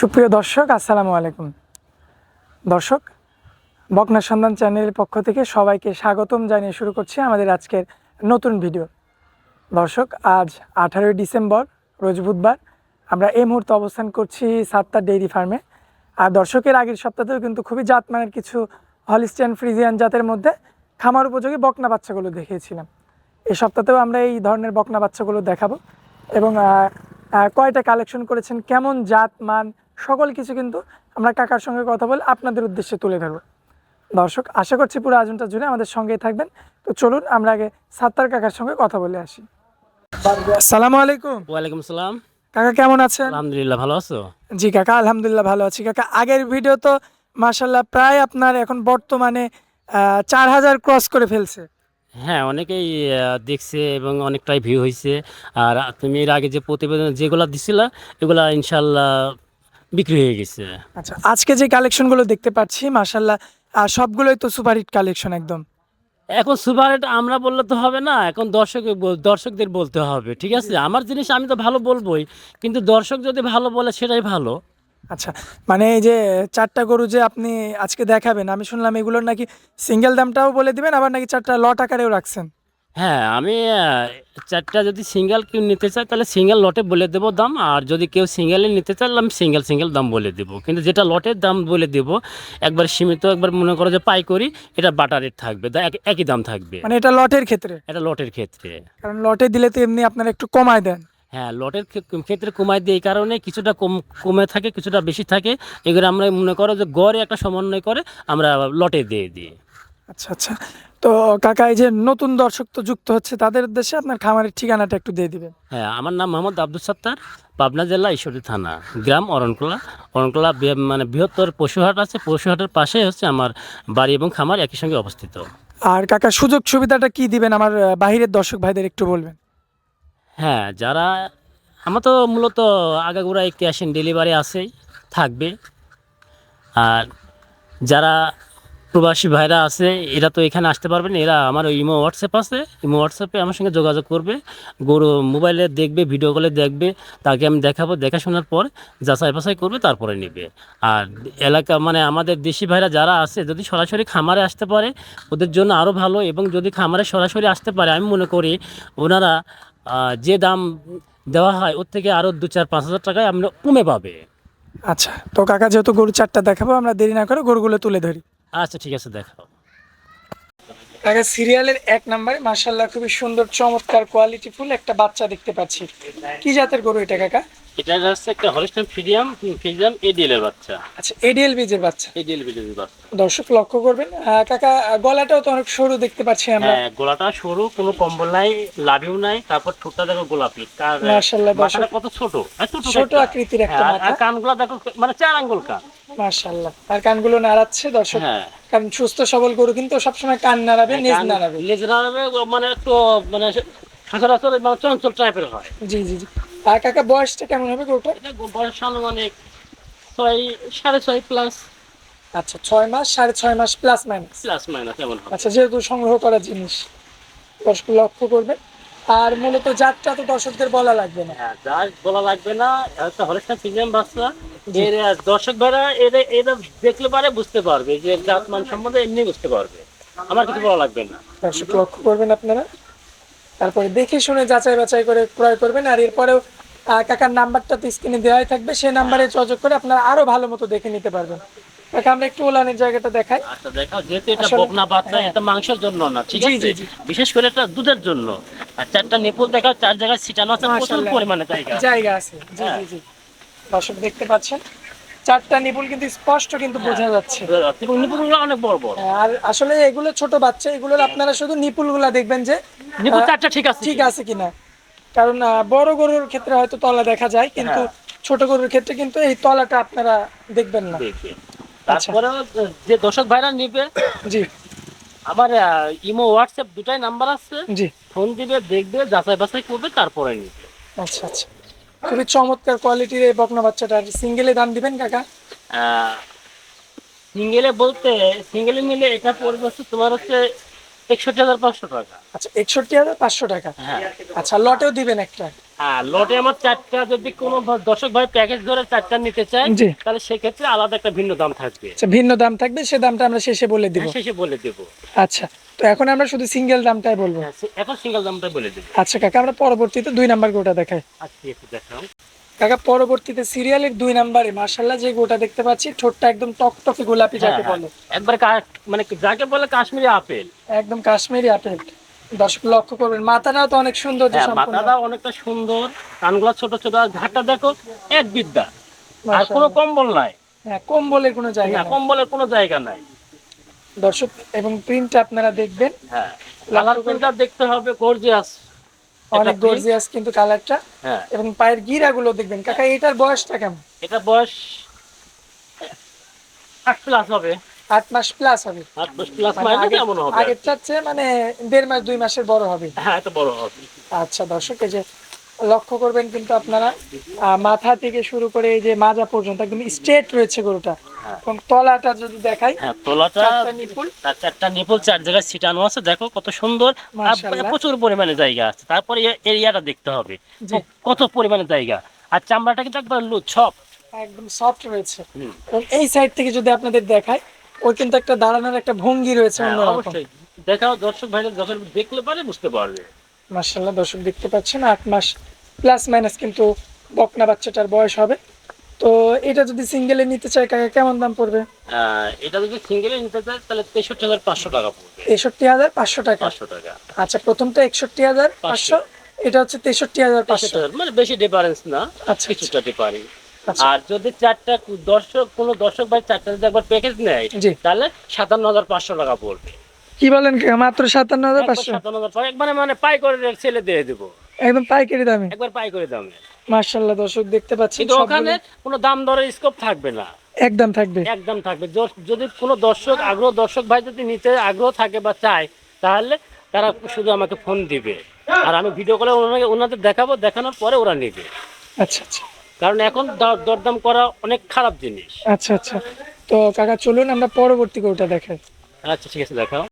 সুপ্রিয় দর্শক, আসসালামু আলাইকুম। দর্শক, বকনা সন্ধান চ্যানেলের পক্ষ থেকে সবাইকে স্বাগতম জানিয়ে শুরু করছি আমাদের আজকের নতুন ভিডিও। দর্শক, আজ আঠারোই ডিসেম্বর, রোজ বুধবার। আমরা এই মুহূর্তে অবস্থান করছি সাতটা ডেইরি ফার্মে। আর দর্শকের আগের সপ্তাহতেও কিন্তু খুবই জাতমানের কিছু হলিস্টিয়ান ফ্রিজিয়ান জাতের মধ্যে খামার উপযোগী বকনা বাচ্চাগুলো দেখিয়েছিলাম। এই সপ্তাহতেও আমরা এই ধরনের বকনা বাচ্চাগুলো দেখাবো এবং কয়টা কালেকশন করেছেন, কেমন জাত মান সকল কিছু কিন্তু আমরা কাকার সঙ্গে কথা বলে আপনাদের উদ্দেশ্যে তুলে ধরবো। দর্শক আশা করছি পুরো আয়োজনটা জুড়ে আমাদের সঙ্গেই থাকবেন। তো চলুন আমরা আগে সাত্তার কাকার সঙ্গে কথা বলে আসি। সালামু আলাইকুম। ওয়ালাইকুম সালাম। কাকা কেমন আছেন? আলহামদুলিল্লাহ ভালো আছো? জি কাকা আলহামদুলিল্লাহ ভালো আছি। কাকা আগের ভিডিও তো মাশাল্লাহ প্রায় আপনার এখন বর্তমানে চার হাজার ক্রস করে ফেলছে। হ্যাঁ অনেকেই দেখছে এবং অনেকটাই ভিউ হয়েছে আর তুমি এর আগে যে প্রতিবেদন যেগুলো দিছিলা এগুলা ইনশাল্লাহ বিক্রি হয়ে গেছে। আচ্ছা আজকে যে কালেকশনগুলো দেখতে পাচ্ছি মাশাল্লাহ আহ, সবগুলোই তো সুপার হিট কালেকশন একদম। এখন সুপার হিট আমরা বললে তো হবে না এখন দর্শক দর্শকদের বলতে হবে ঠিক আছে? আমার জিনিস আমি তো ভালো বলবোই কিন্তু দর্শক যদি ভালো বলে সেটাই ভালো। আচ্ছা মানে এই যে চারটা গরু যে আপনি আজকে দেখাবেন আমি শুনলাম এগুলোর নাকি সিঙ্গেল দামটাও বলে দিবেন আবার নাকি চারটা লট আকারেও রাখছেন? হ্যাঁ আমি চারটা যদি সিঙ্গেল কেউ নিতে চায় তাহলে সিঙ্গেল লটে বলে দেবো দাম। আর যদি কেউ সিঙ্গেলে নিতে চায় তাহলে আমি সিঙ্গেল সিঙ্গেল দাম বলে দেবো। কিন্তু যেটা লটের দাম বলে দেবো একবার সীমিত একবার মনে করো যে পাই করি এটা বাটার রেট থাকবে একই দাম থাকবে। মানে এটা লটের ক্ষেত্রে? এটা লটের ক্ষেত্রে। কারণ লটে দিলে তো এমনি আপনারা একটু কমায় দেন। হ্যাঁ লটের ক্ষেত্রে কমায় দিয়ে এই কারণে কিছুটা কম কমে থাকে কিছুটা বেশি থাকে। এগুলো আমরা মনে করো যে গড়ে একটা সমন্বয় করে আমরা লটে দিয়ে দিই। আচ্ছা আচ্ছা। তো কাকা এই যে নতুন দর্শক তো যুক্ত হচ্ছে তাদের উদ্দেশ্যে আপনার খামারের ঠিকানাটা একটু দিয়ে দিবেন। হ্যাঁ আমার নাম মোহাম্মদ আব্দুল সত্তার পাবনা জেলা ঈশ্বরী থানা গ্রাম অরণকোলা। অরণকোলা মানে বৃহত্তর পশুহাট আছে পশুহাটের পাশে হচ্ছে আমার বাড়ি এবং খামার একই সঙ্গে অবস্থিত। আর কাকা সুযোগ সুবিধাটা কি দিবেন আমার বাহিরের দর্শক ভাইদের একটু বলবেন? হ্যাঁ যারা আমার তো মূলত আগাগোড়া একটি আসেন ডেলিভারি আছেই থাকবে। আর যারা প্রবাসী ভাইরা আছে, এরা তো এখানে আসতে পারবেন এরা আমার ইমো, হোয়াটসঅ্যাপ আছে, ইমো, হোয়াটসঅ্যাপে আমার সঙ্গে যোগাযোগ করবে, গরু মোবাইলে দেখবে, ভিডিও কলে দেখবে, তাকে আমি দেখাবো, দেখাশোনার পর যাচাই বাছাই করবে, তারপরে নেবে। আর এলাকা মানে আমাদের দেশি ভাইরা যারা আছে, যদি সরাসরি খামারে আসতে পারে, ওদের জন্য আরও ভালো, এবং যদি খামারে সরাসরি আসতে পারে, আমি মনে করি ওনারা যে দাম দেওয়া হয়, ওর থেকে আরও দু চার, পাঁচ হাজার টাকায় আমরা কমে পাবে। আচ্ছা তো কাকা যেহেতু গরু চারটা দেখাবো, আমরা দেরি না করে গরুগুলো তুলে ধরি। আচ্ছা ঠিক আছে, দেখাও। কাকা সিরিয়ালের এক নম্বরে মার্শাল্লাহ খুবই সুন্দর, চমৎকার কোয়ালিটি ফুল একটা বাচ্চা দেখতে পাচ্ছি। কি জাতের গরু এটা, কাকা? এটা হচ্ছে একটা ফিডিয়াম এডিএলের বাচ্চা। আচ্ছা এডিএল বীজের বাচ্চা। এডিএল বিজের বাচ্চা। দর্শক লক্ষ্য করবেন কাকা গলাটাও তো অনেক সরু দেখতে পাচ্ছি আমরা। হ্যাঁ গোলাটা সরু কোনো কম্বল নাই লাভিও নাই তারপর ঠোঁটটা দেখো গোলাপি কার মাশাআল্লাহ, মাথাটা কত ছোট? আর ছোট ছোট আকৃতির একটা হ্যাঁ, মাথা। আর কানগুলা দেখো মানে চার আঙ্গুল কান। মার্শাল্লাহ আর কানগুলো নাড়াচ্ছে দর্শক। হ্যাঁ। কারণ সুস্থ সবল গরু কিন্তু সবসময় কান নাড়াবে নেজ নাড়াবে। লেজ নাড়াবে, মানে একটু মানে সচরাচর মানে চঞ্চল টাইপের হয়। জি জি জি। আর কাকা বয়সটা কেমন হবে গরুটা এটা বয়স আনুমানিক ছয় সাড়ে ছয় প্লাস আচ্ছা ছয় মাস সাড়ে ছয় মাস প্লাস মাইনাস প্লাস মাইনাস এমন আচ্ছা যেহেতু সংগ্রহ করা জিনিস দর্শক লক্ষ্য করবেন আর মূলত জাতটা তো দর্শকদের বলা লাগবে না। হ্যাঁ যা বলা লাগবে না একটা হলিস্টান ফিজিয়াম বাচ্চা এর দর্শক ভাইরা এরা এরা দেখলে পারে বুঝতে পারবে যে জাত মান সম্বন্ধে এমনি বুঝতে পারবে। আমার কিছু বলা লাগবে না। দর্শক লক্ষ্য করবেন আপনারা। তারপরে দেখে শুনে যাচাই বাছাই করে ক্রয় করবেন আর এরপরেও কাকার নাম্বারটা তো স্ক্রিনে দেওয়াই থাকবে। সেই নাম্বারে যোগাযোগ করে আপনারা আরও ভালো মতো দেখে নিতে পারবেন। কাকা আমরা একটু ওলানের জায়গাটা দেখাই। আচ্ছা দেখাও যেহেতু এটা আসলে- বকনা বাচ্চা এটা মাংসের জন্য না ঠিক আছে? জি, জি। বিশেষ করে এটা দুধের জন্য। আর চারটা নিপুল দেখাও চার জায়গায় ছিটানো আছে প্রচুর পরিমাণে জায়গা জায়গা আছে। জি জি জি। দর্শক দেখতে পাচ্ছেন চারটা নিপুল কিন্তু স্পষ্ট কিন্তু বোঝা যাচ্ছে। এবং নিপুলগুলো অনেক বড় বড়। আর আসলে এগুলো ছোট বাচ্চা এগুলোর আপনারা শুধু নিপুলগুলা দেখবেন যে নিপুল চারটা ঠিক আছে ঠিক আছে কিনা। কারণ বড় গরুর ক্ষেত্রে হয়তো তলা দেখা যায় কিন্তু ছোট গরুর ক্ষেত্রে কিন্তু এই তলাটা আপনারা দেখবেন না। তারপরে যে দর্শক ভাইরা নিবে জি। আমার ইমো হোয়াটসঅ্যাপ দুটাই নাম্বার আছে। জি। ফোন দিবে দেখবে যাচাই বাছাই করবে তারপরে নিবে। আচ্ছা আচ্ছা। খুবই চমৎকার কোয়ালিটির এই বকনা বাচ্চাটার সিঙ্গেলে দাম দিবেন কাকা? সিঙ্গেলে বলতে সিঙ্গেলে নিলে এটা পড়বে তোমার হচ্ছে একষট্টি হাজার পাঁচশো টাকা। আচ্ছা একষট্টি হাজার পাঁচশো টাকা। হ্যাঁ। আচ্ছা লটেও দিবেন একটা। হ্যাঁ লটে আমার চারটা যদি কোনো দর্শক ভাই প্যাকেজ ধরে চারটা নিতে চায় তাহলে সেক্ষেত্রে আলাদা একটা ভিন্ন দাম থাকবে। আচ্ছা ভিন্ন দাম থাকবে সে দামটা আমরা শেষে বলে দিব। হ্যাঁ, শেষে বলে দেবো। আচ্ছা তো এখন আমরা শুধু সিঙ্গেল দামটাই বলব। এখন সিঙ্গেল বলে দেবো। আচ্ছা কাকা আমরা পরবর্তীতে দুই নাম্বার গোটা দেখাই। আচ্ছা একটু দেখাও। কাকা পরবর্তীতে সিরিয়ালের দুই নাম্বারে মার্শাল্লাহ যে গোটা দেখতে পাচ্ছি ঠোঁটটা একদম টকটকে গোলাপি যাকে হ্যাঁ, বলে। একবার মানে যাকে বলে কাশ্মীরি আপেল। একদম কাশ্মীরি আপেল। দর্শক লক্ষ্য করবেন মাথাটাও তো অনেক সুন্দর হ্যাঁ মাথাটা অনেকটা সুন্দর কানগুলা ছোট ছোট আর ঘাটটা দেখো এক বিদ্যা। আর কোনো কম্বল নাই। হ্যাঁ কম্বলের কোনো জায়গা কম্বলের কোনো জায়গা নাই। দর্শক এবং প্রিন্টটা আপনারা দেখবেন। হ্যাঁ কালার প্রিন্টার দেখতে হবে গর্জিয়াস অনেক গর্জিয়াস কিন্তু কালারটা হ্যাঁ। এবং পায়ের গিরাগুলো দেখবেন। কাকা এটার বয়সটা কেমন? এটা বয়স আট প্লাস হবে। আট মাস প্লাস হবে। আট মাস প্লাস মানে কেমন হবে আগের চাচ্ছে মানে দেড় মাস দুই মাসের বড় হবে। হ্যাঁ এটা বড় হবে। আচ্ছা দর্শক এই যে লক্ষ্য করবেন কিন্তু আপনারা মাথা থেকে শুরু করে এই যে মাজা পর্যন্ত একদম স্ট্রেট রয়েছে গরুটা। হ্যাঁ। এবং তলাটা যদি দেখাই হ্যাঁ তোলাটা নিপুল তার চারটা নিপুল চার জায়গায় ছিটানো আছে। দেখো কত সুন্দর। প্রচুর পরিমাণে জায়গা আছে। তারপরে এরিয়াটা দেখতে হবে। কত পরিমাণে জায়গা। আর চামড়াটা কিন্তু একবার লুজ একদম সফট রয়েছে। এই সাইড থেকে যদি আপনাদের দেখায় ওই কিন্তু একটা দাঁড়ানোর একটা ভঙ্গি রয়েছে হ্যাঁ, অবশ্যই। দেখাও দর্শক যখন দেখলে পারে বুঝতে পারবে। মার্শাল্লাহ দর্শক দেখতে পাচ্ছেন আট মাস প্লাস মাইনাস কিন্তু বকনা বাচ্চাটার বয়স হবে। তো এটা যদি সিঙ্গেলে নিতে চাই কাকা কেমন দাম পড়বে? এটা যদি সিঙ্গেলে নিতে চায় তাহলে তেষট্টি হাজার পাঁচশো টাকা পড়বে। তেষট্টি হাজার পাঁচশো টাকা? পাঁচশো টাকা। আচ্ছা প্রথমটা একষট্টি হাজার পাঁচশো এটা হচ্ছে তেষট্টি হাজার পাঁচশো। মানে বেশি ডিফারেন্স না আচ্ছা কিছুটা ডিফারেন্স আচ্ছা। আর যদি চারটা দর্শক কোনো দর্শক ভাই চারটা যদি একবার প্যাকেজ নেয় তাহলে সাতান্ন হাজার পাঁচশো টাকা পড়বে। কি বলেন? মাত্র সাতান্ন হাজার পাঁচশো? সাতান্ন হাজার একবারে মানে পাই করে ছেলে দিয়ে দেবো। একদম পাইকারি দামে? একবার পাই করে দামে মার্শাল্লাহ দর্শক দেখতে পাচ্ছি কিন্তু ওখানে কোনো দাম দরের স্কোপ থাকবে না। একদম থাকবে। একদম থাকবে। যদি কোনো দর্শক আগ্রহ দর্শক ভাই যদি নিতে আগ্রহ থাকে বা চায় তাহলে তারা শুধু আমাকে ফোন দিবে। আর আমি ভিডিও কলে ওনাকে ওনাদের দেখাবো দেখানোর পরে ওরা নেবে। আচ্ছা আচ্ছা। কারণ এখন দর- দরদাম করা অনেক খারাপ জিনিস। আচ্ছা আচ্ছা। তো কাকা চলুন আমরা পরবর্তী গরুটা দেখাই। আচ্ছা ঠিক আছে দেখাও।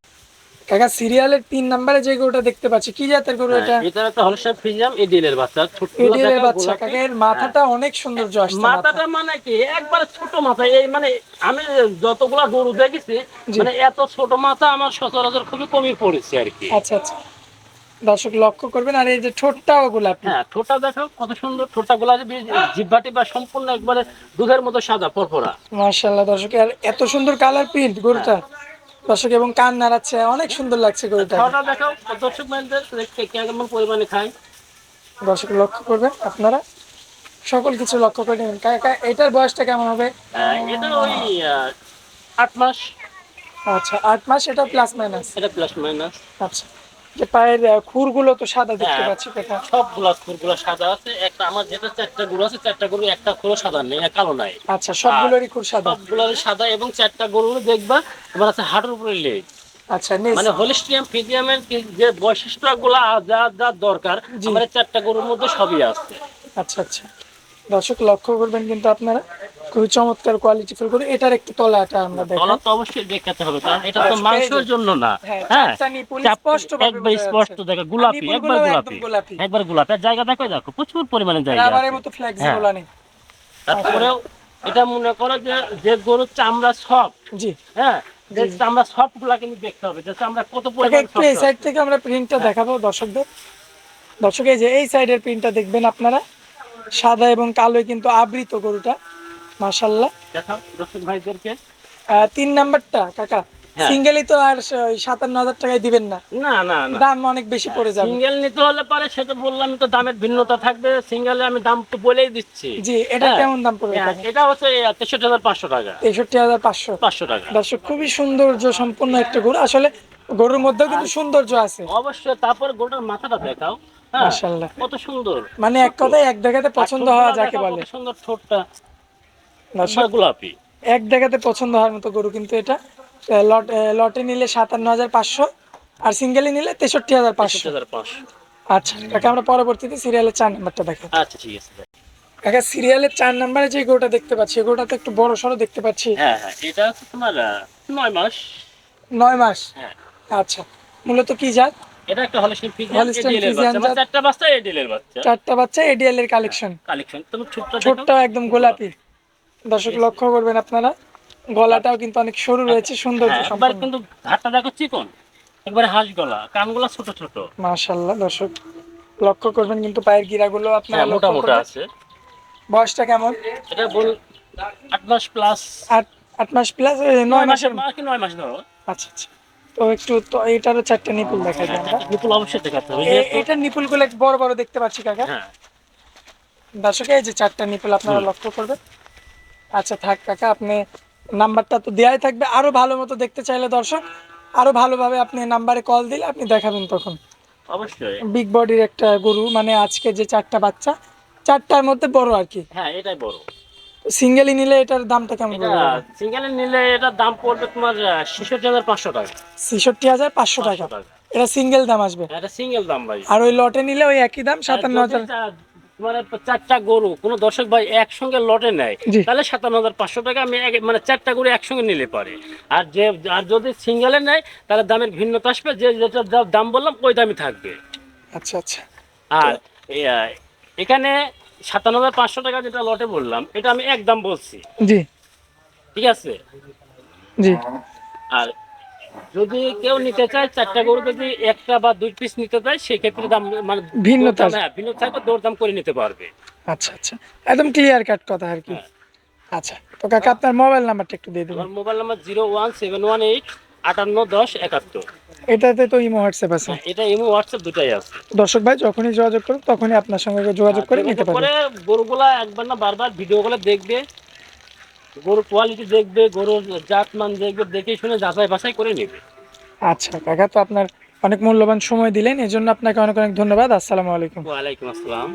কাকা সিরিয়ালের তিন নম্বরে যে গরুটা দেখতে পাচ্ছি কি জাতের গরু এটা হ্যাঁ, এটা? একটা হলস্টাইন ফ্রিজিয়াম এডিএলের বাচ্চা ছোট এডিএলের বাচ্চা কাকা এর মাথাটা অনেক সুন্দর মাথা মাথাটা মানে কি একবারে ছোট মাথা এই মানে আমি যতগুলা গরু দেখেছি মানে এত ছোট মাথা আমার সচরাচর খুবই কমই পড়েছে আর কি। আচ্ছা আচ্ছা। দর্শক লক্ষ্য করবেন আর এই যে ঠোঁটটাও গোলাপি হ্যাঁ ঠোঁটা দেখো কত সুন্দর ঠোঁটা গুলা জিব্বাটি বা সম্পূর্ণ একবারে দুধের মতো সাদা পরপরা মার্শাল্লাহ দর্শক আর এত সুন্দর কালার প্রিন্ট গরুটা দর্শক এবং কান নাড়াচ্ছে অনেক সুন্দর লাগছে গরুটা। খাওয়াটা দর্শক ভাইদের দেখতে কেমন পরিমাণে খায়। দর্শক লক্ষ্য করবেন আপনারা। সকল কিছু লক্ষ্য করে নেবেন। এটার বয়সটা কেমন হবে? এটা ওই আট মাস। আচ্ছা আট মাস এটা প্লাস মাইনাস এটা প্লাস মাইনাস আচ্ছা। যে পায়ের খুরগুলো তো সাদা দেখতে হ্যাঁ। পাচ্ছি কাকা সবগুলা খুরগুলো সাদা আছে। একটা আমার যেটা চারটা গরু আছে চারটা গরু একটা খুরো সাদা নেই কালো নাই। আচ্ছা সবগুলোরই খুর সাদা। সবগুলোর সাদা এবং চারটা গরু দেখবা এবার আছে হাঁটুর উপরে লেজ। আচ্ছা মানে হোলিস্টিয়াম ফিজিয়ামের যে বৈশিষ্ট্যগুলো যা যা দরকার। আমার চারটা গরুর মধ্যে সবই আছে। আচ্ছা আচ্ছা। দর্শক লক্ষ্য করবেন কিন্তু আপনারা খুবই চমৎকার কোয়ালিটি ফুল করে এটার একটু তলাটা আমরা দেখো তলা তো অবশ্যই দেখাতে হবে কারণ এটা তো আচ্ছা, মাংসের জন্য না। হ্যাঁ, হ্যাঁ নিপুল চাপ- স্পষ্টভাবে একবার স্পষ্ট। দেখো গোলাপি একবার গোলাপি। একবার গোলাপি। আর জায়গা দেখো দেখো প্রচুর পরিমাণে জায়গা রাবারের। মতো ফ্লেক্সিবল নেই। তারপরেও এটা মনে করো যে যে গরুর চামড়া সব জি। হ্যাঁ যে চামড়া সবগুলা কিন্তু দেখতে হবে যে চামড়া কত পরিমাণ একটু এই সাইড থেকে আমরা প্রিন্টটা দেখাবো দর্শকদের। দর্শক এই যে এই সাইডের প্রিন্টটা দেখবেন আপনারা। সাদা এবং কালোয় কিন্তু আবৃত গরুটা ভাইদেরকে। তিন নাম্বারটা কাকা। হ্যাঁ। সিঙ্গেলই তো আর সাতান্ন হাজার টাকায় দিবেন না। না না দাম অনেক বেশি পড়ে যাবে। সিঙ্গেল নিতে হলে পারে সেটা বললাম তো দামের ভিন্নতা থাকবে। সিঙ্গেলে আমি দাম তো বলেই দিচ্ছি। জি এটা হ্যাঁ। কেমন দাম পড়বে হ্যাঁ, এটা হচ্ছে তেষট্টি হাজার পাঁচশো টাকা। তেষট্টি হাজার পাঁচশো। পাঁচশো টাকা। দর্শক খুবই সৌন্দর্য সম্পন্ন একটা গরু। আসলে গরুর মধ্যেও কিন্তু সৌন্দর্য আছে। অবশ্যই তারপর গোটার মাথাটা দেখাও। হ্যাঁ মাশাল্লাহ কত সুন্দর। মানে এক কথায় এক দেখাতে পছন্দ হওয়া যাকে বলে। সুন্দর ঠোঁটটা। পুরা গোলাপি। এক দেখাতে পছন্দ হওয়ার মতো গরু কিন্তু এটা। লট লটে নিলে সাতান্ন হাজার পাঁচশো আর সিঙ্গেলে নিলে তেষট্টি হাজার পাঁচশো। আচ্ছা কাকা আমরা পরবর্তীতে সিরিয়ালের চার নাম্বারটা দেখাই। আচ্ছা ঠিক আছে। কাকা সিরিয়ালের চার নাম্বারে যে গরুটা দেখতে পাচ্ছি গরুটা তো একটু বড় সড়ো দেখতে পাচ্ছি। হ্যাঁ হ্যাঁ এটা তোমার নয় মাস। নয় মাস? হ্যাঁ। আচ্ছা মূলত কি জাত? এটা একটা হলিস্টিন ফ্রিজিয়ান এডিএল বাচ্চা। চারটা বাচ্চা এডিএল এর বাচ্চা। চারটা বাচ্চা এডিএল এর কালেকশন কালেকশন তুমি ছোট্ট ছোট্ট একদম গোলাপি। দর্শক লক্ষ্য করবেন আপনারা। গলাটাও কিন্তু অনেক সরু রয়েছে সুন্দর একবার কিন্তু ধারটা দেখো চিকন। একবারে হাঁস গলা। কানগুলা ছোট ছোট। মাশাল্লাহ দর্শক। লক্ষ্য করবেন কিন্তু পায়ের গিরাগুলো আপনারা হ্যাঁ মোটা মোটা আছে। বয়সটা কেমন? এটা বল আট মাস প্লাস আট আট মাস প্লাস নয় মাসের মাস কি মাস ধরো? আচ্ছা আচ্ছা। তো একটু তো এটারও চারটে নিপুল দেখাই দিই আমরা বিপুল অবশ্যই দেখাতে হবে। এ- যেহেতু- নিপুলগুলো বড় বড় দেখতে পাচ্ছি কাকা। হ্যাঁ। দর্শক এই যে চারটা নিপুল আপনারা লক্ষ্য করবেন। আচ্ছা থাক কাকা আপনি নাম্বারটা তো দেয়াই থাকবে। আরও ভালো মতো দেখতে চাইলে দর্শক আরও ভালোভাবে আপনি নাম্বারে কল দিলে আপনি দেখাবেন তখন। অবশ্যই। বিগ বডির একটা গরু মানে আজকে যে চারটা বাচ্চা চারটার মধ্যে বড় আর কি। হ্যাঁ এটাই বড়। সিঙ্গেলই নিলে এটার দামটা কেমন পড়বে? সিঙ্গেলে নিলে এটার দাম পড়বে তোমার ছেষট্টি হাজার পাঁচশো টাকা। ছেষট্টি হাজার পাঁচশো টাকা পাঁচশো টাকা। এটা সিঙ্গেল দাম আসবে। এটা সিঙ্গেল দাম ভাই। আর ওই লটে নিলে ওই একই দাম সাতান্ন আর হাজার। যদি চা- মানে চারটা গরু কোন দর্শক ভাই একসঙ্গে লটে নেয় তাহলে সাতান্ন হাজার পাঁচশো টাকা আমি মানে চারটা গরু একসঙ্গে নিলে পারে। আর যে আর যদি সিঙ্গেলে নেয় তাহলে দামের ভিন্নতা আসবে যে যেটা দাম বললাম ওই দামই থাকবে। আচ্ছা আচ্ছা। আর এখানে সাতান্ন হাজার পাঁচশো টাকা যেটা লটে বললাম এটা আমি এক দাম বলছি। জি। ঠিক আছে? জি। আর যদি কেউ নিতে চায় চারটা গরু যদি একটা বা দুই পিস নিতে চায় সেক্ষেত্রে দাম মানে ভিন্নতা হ্যাঁ ভিন্ন থাকবে দরদাম করে নিতে পারবে। আচ্ছা আচ্ছা। একদম ক্লিয়ার কাট কথা আর কি। হ্যাঁ। আচ্ছা তো কাকা আপনার মোবাইল নাম্বারটা একটু দিয়ে দেবেন। Mobile number zero one seven one eight আটান্ন দশ একাত্তর। এটাতে তো ইমো হোয়াটসঅ্যাপ আছে। এটা ইমো হোয়াটসঅ্যাপ দুটাই আছে। দর্শক ভাই যখনই যোগাযোগ করুন তখনই আপনার সঙ্গে যোগাযোগ করে নিতে পারবেন। গরুগুলা একবার না বারবার ভিডিওগুলো দেখবে গরুর কোয়ালিটি দেখবে গরুর জাতমান দেখবে দেখে শুনে যাচাই বাছাই করে নেবে। আচ্ছা কাকা তো আপনার অনেক মূল্যবান সময় দিলেন এজন্য আপনাকে অনেক অনেক ধন্যবাদ। আসসালামু আলাইকুম। ওয়ালাইকুম আসসালাম।